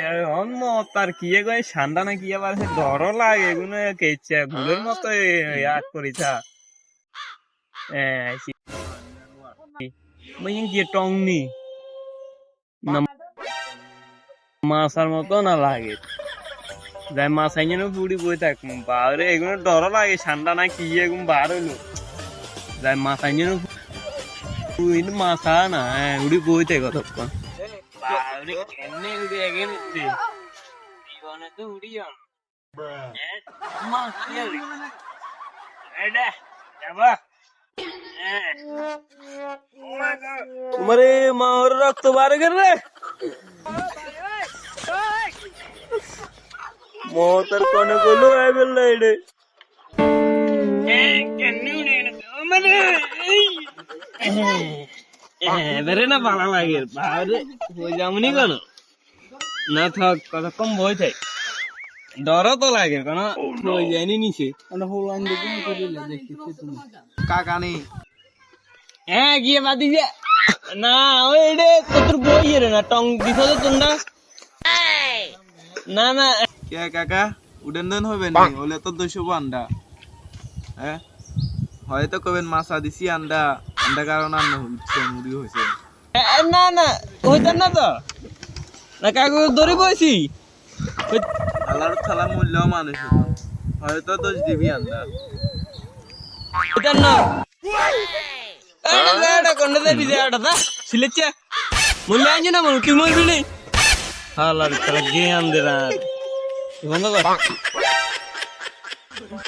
এখন মত আর কি কয় ঠান্ডা না কি আবার ডর লাগে এগুলো কেছে ভুলের মতো ইয়াদ করিছা। মই কি টংনি। না মাছার মতো না লাগে। যাই মাছ আইনে পুড়ি বই থাক বারে এগুলো ডর লাগে ঠান্ডা না কি এগুলো বার হইল যাই মাছ আইনে মাছা না হ্যাঁ উড়ি বই থাকে কতক্ষণ বারে কেনে উড়ি আগে নিচ্ছে জীবনে তো উড়ি যান মাছ কি আর এডা যাবা তোমারে মার রক্ত বার করে রে মোতর কোনে গলো আই বেল্লা এডে বেরে না ভালো লাগে বাইরে হয়ে যামনি কেন না থাক কথা কম ভয় থাক ডর তো লাগে কেন হয়ে যায়নি নিচে কাকানি হ্যাঁ গিয়ে বাদি যে না ওই রে তোর বই রে না টং দিছ তো তোমরা না না কে কাকা উডেন দেন হবে না হলে তো দুশো আন্ডা হ্যাঁ হয়তো কবেন মাছা দিছি আন্ডা আন্ডা কারণ আন্ডা হচ্ছে মুড়ি হয়েছে না না হইতাম না তো না কাকু ধরে বইছি আলার থালা মূল্য মানুষ হয়তো দোষ দিবি এটা এটা কোন